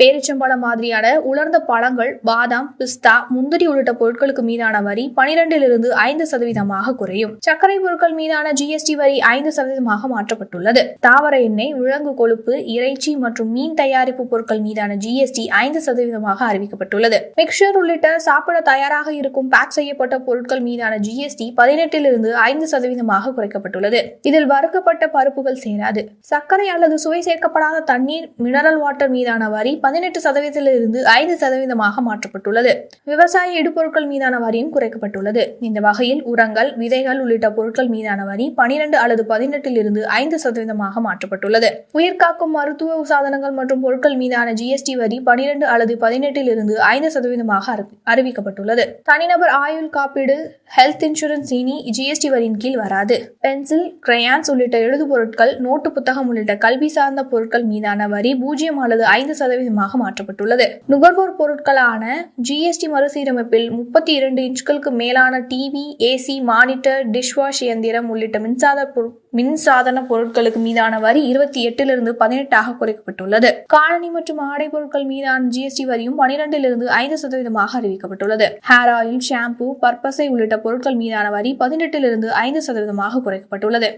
பேரிச்சம்பழம் மாதிரியான உலர்ந்த பழங்கள் பாதாம் பிஸ்தா முந்திரி உள்ளிட்ட பொருட்களுக்கு மீதான வரி பனிரெண்டிலிருந்து ஐந்து சதவீதமாக குறையும். சர்க்கரை பொருட்கள் மீதான ஜிஎஸ்டி வரி ஐந்து சதவீதமாக மாற்றப்பட்டுள்ளது. தாவர எண்ணெய் விலங்கு கொழுப்பு இறைச்சி மற்றும் மீன் தயாரிப்பு பொருட்கள் மீதான ஜிஎஸ்டி ஐந்து சதவீதமாக அறிவிக்கப்பட்டுள்ளது. மிக்சர் உள்ளிட்ட சாப்பிட தயாராக இருக்கும் பேக் செய்யப்பட்ட பொருட்கள் மீதான ஜிஎஸ்டி பதினெட்டிலிருந்து ஐந்து சதவீதமாக குறைக்கப்பட்டுள்ளது. இதில் வறுக்கப்பட்ட பருப்புகள் சேராது. சர்க்கரை அல்லது சுவை சேர்க்கப்படாத தண்ணீர் மினரல் வாட்டர் மீதான வரி பதினெட்டு சதவீதத்திலிருந்து ஐந்து சதவீதமாக மாற்றப்பட்டுள்ளது. விவசாய இடுபொருட்கள் மீதான வரியும் குறைக்கப்பட்டுள்ளது. இந்த வகையில் உரங்கள் விதைகள் உள்ளிட்ட பொருட்கள் மீதான வரி பனிரெண்டு அல்லது பதினெட்டிலிருந்து ஐந்து சதவீதமாக மாற்றப்பட்டுள்ளது. உயிர்காக்கும் மருத்துவ சாதனங்கள் மற்றும் பொருட்கள் மீதான ஜிஎஸ்டி வரி பனிரெண்டு அல்லது பதினெட்டிலிருந்து ஐந்து சதவீதமாக அறிவிக்கப்பட்டுள்ளது. தனிநபர் ஆயுள் காப்பீடு ஹெல்த் இன்சூரன்ஸ் இனி ஜிஎஸ்டி வரியின் கீழ் வராது. பென்சில் கிரையான்ஸ் உள்ளிட்ட எழுது பொருட்கள் நோட்டு புத்தகம் உள்ளிட்ட கல்வி சார்ந்த பொருட்கள் மீதான வரி பூஜ்ஜியம் அல்லது ஐந்து சதவீதம் சதவீதமாக மாற்றப்பட்டுள்ளது. நுகர்வோர் பொருட்களான ஜிஎஸ்டி மறுசீரமைப்பில் முப்பத்தி இரண்டு இன்ச்களுக்கு மேலான டிவி ஏசி மானிட்டர் டிஷ்வாஷ் இயந்திரம் உள்ளிட்ட மின்சார பொரு- மின்சாதன பொருட்களுக்கு மீதான வரி இருபத்தி எட்டிலிருந்து பதினெட்டாக குறைக்கப்பட்டுள்ளது. காலணி மற்றும் ஆடை பொருட்கள் மீதான ஜிஎஸ்டி வரியும் பனிரெண்டிலிருந்து ஐந்து சதவீதமாக அறிவிக்கப்பட்டுள்ளது. ஹேர் ஆயில் ஷாம்பு பற்பசை உள்ளிட்ட பொருட்கள் மீதான வரி பதினெட்டிலிருந்து ஐந்து சதவீதமாக குறைக்கப்பட்டுள்ளது.